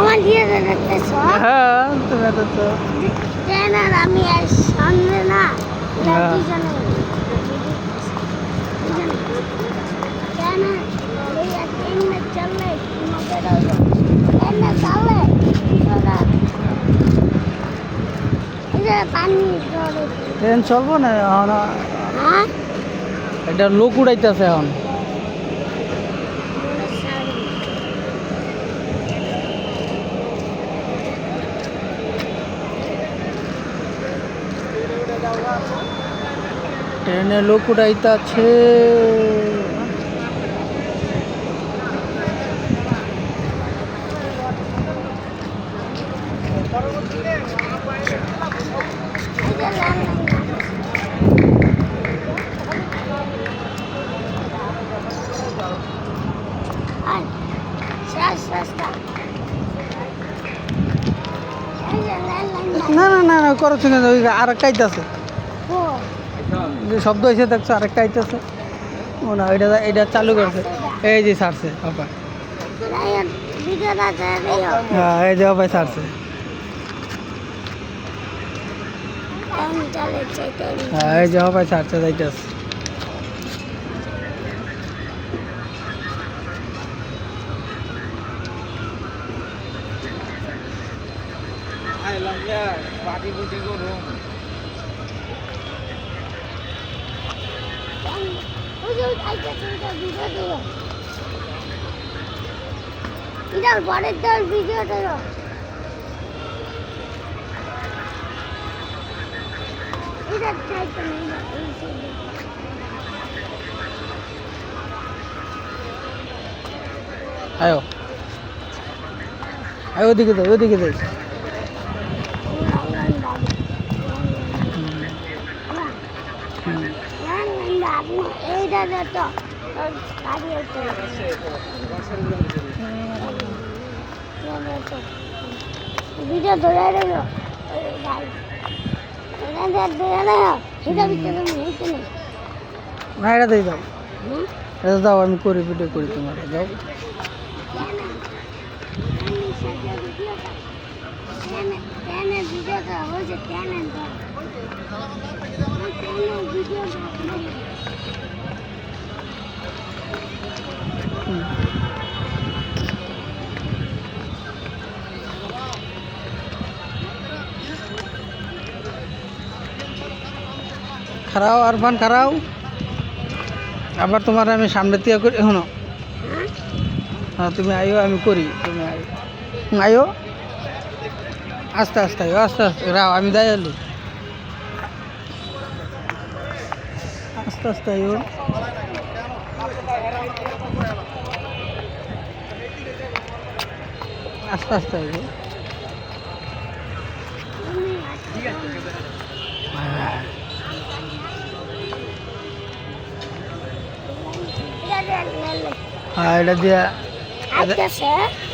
আমার ভিডিওটা দেখতেছ হ্যাঁ তুমি তো তো। ট্রেন আর আমি আর সামনে না? এরা হ্যাঁ। দুজনে দুজনে। ট্রেন আর এই আর ট্রেন না চললে মজা হবে ট্রেন না চললে? ওরা এই যে পানি জলে। ট্রেন চলবো না এখন? হ্যাঁ? এটা লোক উড়াইতেছে এখন। ট্রেনে লোক উড়াইতেছে। না না না না করছ না আর ও যে শব্দ হয়েছে, দেখছ, আরেকটা আইতাছে ও না, এটা এটা চালু করছে। এই যে ভিডিওটা দিও হ্যাঁ এই যে চলে চাইতে হ্যাঁ এই যে যে আইতাছে পরের দল ভিডিও এটা চাইতে। আয়ো আয় ওদিকে যাই ওদিকে যাই ভিডিও ধরে রইল না এটা দিয়ে দাও এটা দাও আমি করি ভিডিও করি তোমার যাও ভিডিওটা খারাও আর আরফান খারাও। আবার তোমার আমি সামনে দিয়ে করি শোনো হ্যাঁ তুমি আইও আমি করি, তুমি আইও আইও আস্তে আস্তে আইও আস্তে আস্তে, রাও, আমি এলি আস্তে আস্তে আইও আস্তে আস্তে আইও হ্যাঁ এটা দিয়া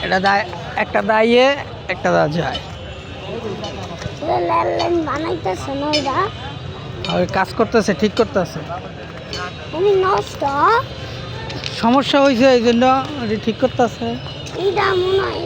এটা দায় একটা একটা দা যায়। বানাইতেছে কাজ করতেছে, ঠিক করতেছে। সমস্যা হয়েছে এই জন্য ঠিক এইটা মনে হয়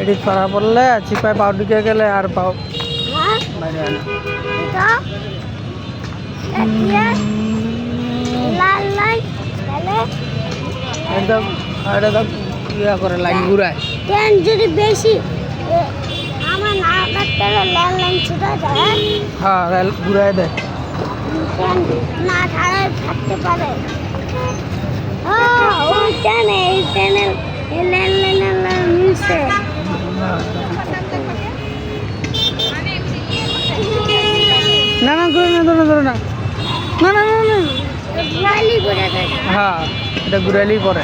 এটা ছড়া পড়লে চিপাই পাও ঢুকে গেলে আর পাও হ্যাঁ? বাইরে একদম এটা তো ইয়া করে লাইন ঘুরায় ট্রেন যদি বেশি আমার না কাটতে লাল লাইন ছুটা যায় হ্যাঁ রেল ঘুরায় দেয় ট্রেন না ছাড়া থাকতে পারে ও ওই ট্রেনে এই ট্রেনে লাল লাল লাইন মিলছে না না ঘুরে না ধরে ধরে না। না না না না হ্যাঁ এটা ঘুরাইলেই পরে।